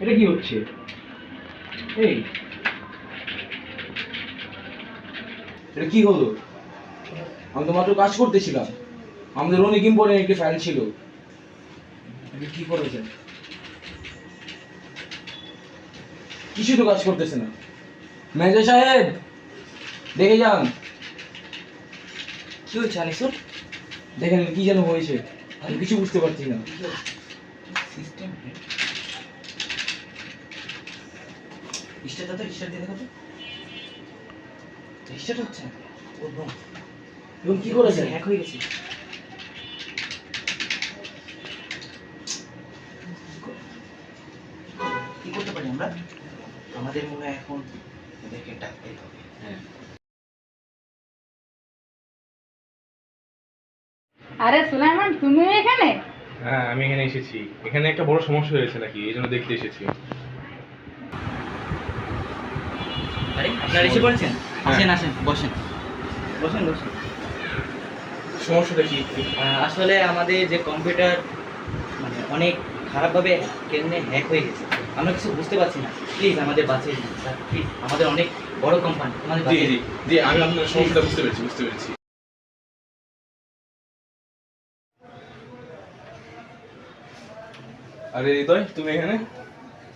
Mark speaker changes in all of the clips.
Speaker 1: এটা কি হচ্ছে? এই। এটা কি হলো? আমি তো মাত্র কাজ করতেছিলাম। আমাদের অনেক ইম্পর্টেন্ট একটি ফাইল ছিল। কি করেছে? কিছু তো কাজ করতেছে না। ম্যানেজার সাহেব, দেখে যান।
Speaker 2: কি হয়েছে আনিসুর
Speaker 1: দেখেন কি যেন হয়েছে। আমি কিছু বুঝতে পারছি না।
Speaker 2: সিস্টেম স্টার্ট তো স্টার্ট দিয়ে দেখো তো। স্টার্ট হচ্ছে না। ও
Speaker 1: এবং কি করেছে?
Speaker 2: হ্যাক হয়ে গেছে। কি করতে পারি আমরা? আমাদের মনে হয় এখন এদেরকে ডাকতে হবে।
Speaker 1: হ্যাঁ।
Speaker 3: আরে সুলাইমান তুমি এখানে?
Speaker 4: হ্যাঁ আমি এখানে এসেছি। এখানে একটা বড় সমস্যা হয়েছে নাকি? এই জন্য দেখতে এসেছি।
Speaker 2: আরে আপনারা এসে পড়েছেন
Speaker 4: হ্যাঁ।
Speaker 2: আসেন আসেন বসেন। বসেন বসেন।
Speaker 4: সমস্যাটা কি?
Speaker 2: আসলে আমাদের যে কম্পিউটার মানে অনেক খারাপভাবে কেমনে হ্যাক হয়ে গেছে। আমরা কিছু বুঝতে পারছি না। প্লিজ আমাদের বাঁচিয়ে দিন স্যার প্লিজ আমাদের অনেক বড় কোম্পানি আমাদের
Speaker 4: জি জি জি আমি আপনার সমস্যাটা বুঝতে পেরেছি বুঝতে পেরেছি। আরে হৃদয় তুমি এখানে?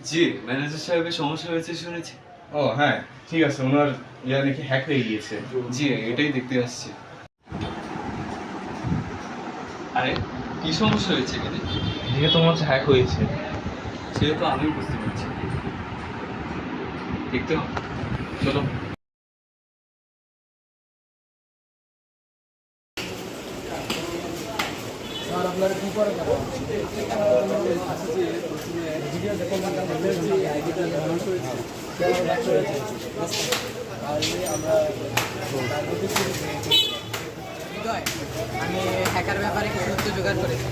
Speaker 5: জি ম্যানেজার সাহেবের সমস্যা হয়েছে শুনেছি।
Speaker 4: ও হ্যাঁ ঠিক আছে ওনার ইয়া নাকি হ্যাক হয়ে গিয়েছে।
Speaker 5: জি এটাই দেখতে আসছি। আরে কি সমস্যা হয়েছে এখানে?
Speaker 4: যেহেতু তোমার হচ্ছে হ্যাক হয়েছে।
Speaker 5: সেহেতু আমি বুঝতে পারছি। দেখতে হবে।
Speaker 4: চলো।
Speaker 1: আপনারা কি করে
Speaker 6: হৃদয়, আমি হ্যাকার ব্যাপারে কিছু তথ্য জোগাড় করেছি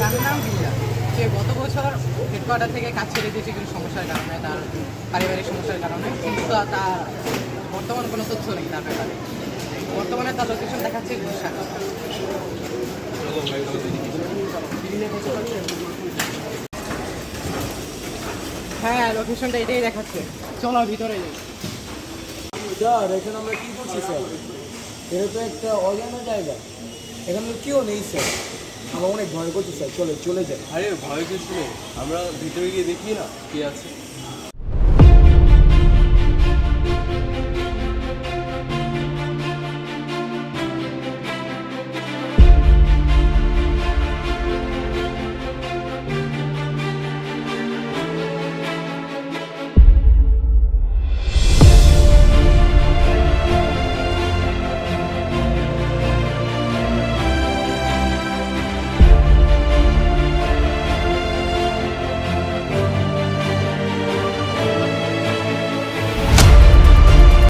Speaker 6: তার নাম সে গত বছর হেডকোয়ার্টার থেকে কাজ ছেড়ে দিয়েছে কিছু সমস্যার কারণে তার পারিবারিক সমস্যার কারণে কিন্তু তার বর্তমান কোনো তথ্য নেই তার ব্যাপারে বর্তমানে তার লোকেশন দেখাচ্ছে গুলশান হ্যাঁ লোকেশনটা এটাই দেখাচ্ছে। চলো ভিতরে যাই।
Speaker 1: স্যার এখানে আমরা কি করছি স্যার? এটা তো একটা অজানা জায়গা। এখানে তো কেউ নেই স্যার। আমার অনেক ভয় করছি স্যার। চলে চলে যাই।
Speaker 5: আরে ভয় কিছু নেই আমরা ভিতরে গিয়ে দেখি না কি আছে।